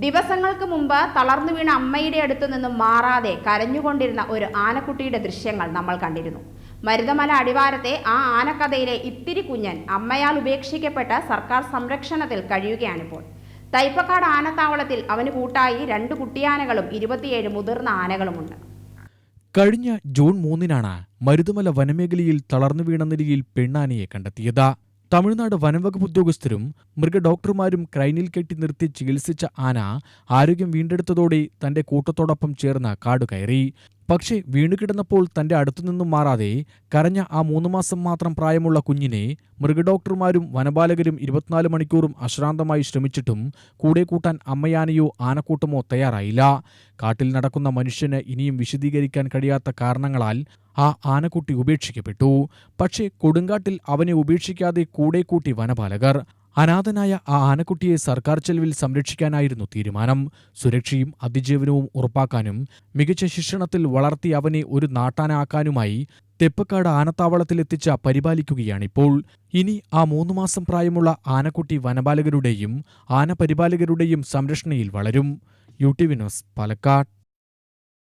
ദിവസങ്ങൾക്ക് മുമ്പ് തളർന്നു വീണ അമ്മയുടെ അടുത്തു നിന്നും മാറാതെ കരഞ്ഞുകൊണ്ടിരുന്ന ഒരു ആനക്കുട്ടിയുടെ ദൃശ്യങ്ങൾ നമ്മൾ കണ്ടിരുന്നു. മരുതമല അടിവാരത്തെ ആ ആനക്കഥയിലെ ഇത്തിരി കുഞ്ഞൻ അമ്മയാൽ ഉപേക്ഷിക്കപ്പെട്ട സർക്കാർ സംരക്ഷണത്തിൽ കഴിയുകയാണിപ്പോൾ. തൈപ്പക്കാട് ആനത്താവളത്തിൽ അവന് കൂട്ടായി രണ്ട് കുട്ടിയാനകളും ഇരുപത്തിയേഴ് മുതിർന്ന ആനകളുമുണ്ട്. കഴിഞ്ഞ ജൂൺ മൂന്നിനാണ് മരുതുമല വനമേഖലയിൽ തളർന്നു വീണ നിലയിൽ പെണ്ണാനയെ കണ്ടെത്തിയത്. തമിഴ്നാട് വനംവകുപ്പ് ഉദ്യോഗസ്ഥരും മൃഗഡോക്ടർമാരും ക്രൈനിൽ കെട്ടി നിർത്തി ചികിത്സിച്ച ആന ആരോഗ്യം വീണ്ടെടുത്തതോടെ തന്റെ കൂട്ടത്തോടൊപ്പം ചേർന്ന് കാടുകയറി പക്ഷേ വീണുകിടന്നപ്പോൾ തന്റെ അടുത്തുനിന്നും മാറാതെ കരഞ്ഞ ആ മൂന്ന് മാസം മാത്രം പ്രായമുള്ള കുഞ്ഞിനെ മൃഗഡോക്ടർമാരും വനപാലകരും ഇരുപത്തിനാല് മണിക്കൂറും അശ്രാന്തമായി ശ്രമിച്ചിട്ടും കൂടെ കൂട്ടാൻ അമ്മയാനയോ ആനക്കൂട്ടമോ തയ്യാറായില്ല. കാട്ടിൽ നടക്കുന്ന മനുഷ്യന് ഇനിയും വിശദീകരിക്കാൻ കഴിയാത്ത കാരണങ്ങളാൽ ആ ആനക്കുട്ടി ഉപേക്ഷിക്കപ്പെട്ടു. പക്ഷേ കൊടുങ്കാട്ടിൽ അവനെ ഉപേക്ഷിക്കാതെ കൂടെ കൂട്ടി വനപാലകർ. അനാഥനായ ആ ആനക്കുട്ടിയെ സർക്കാർ ചെലവിൽ സംരക്ഷിക്കാനായിരുന്നു തീരുമാനം. സുരക്ഷയും അതിജീവനവും ഉറപ്പാക്കാനും മികച്ച ശിക്ഷണത്തിൽ വളർത്തി അവനെ ഒരു നാട്ടാനാക്കാനുമായി തെപ്പക്കാട് ആനത്താവളത്തിലെത്തിച്ച പരിപാലിക്കുകയാണിപ്പോൾ. ഇനി ആ മൂന്നു മാസം പ്രായമുള്ള ആനക്കുട്ടി വനപാലകരുടെയും ആന പരിപാലകരുടെയും സംരക്ഷണയിൽ വളരും. U T Vinos Palakkad.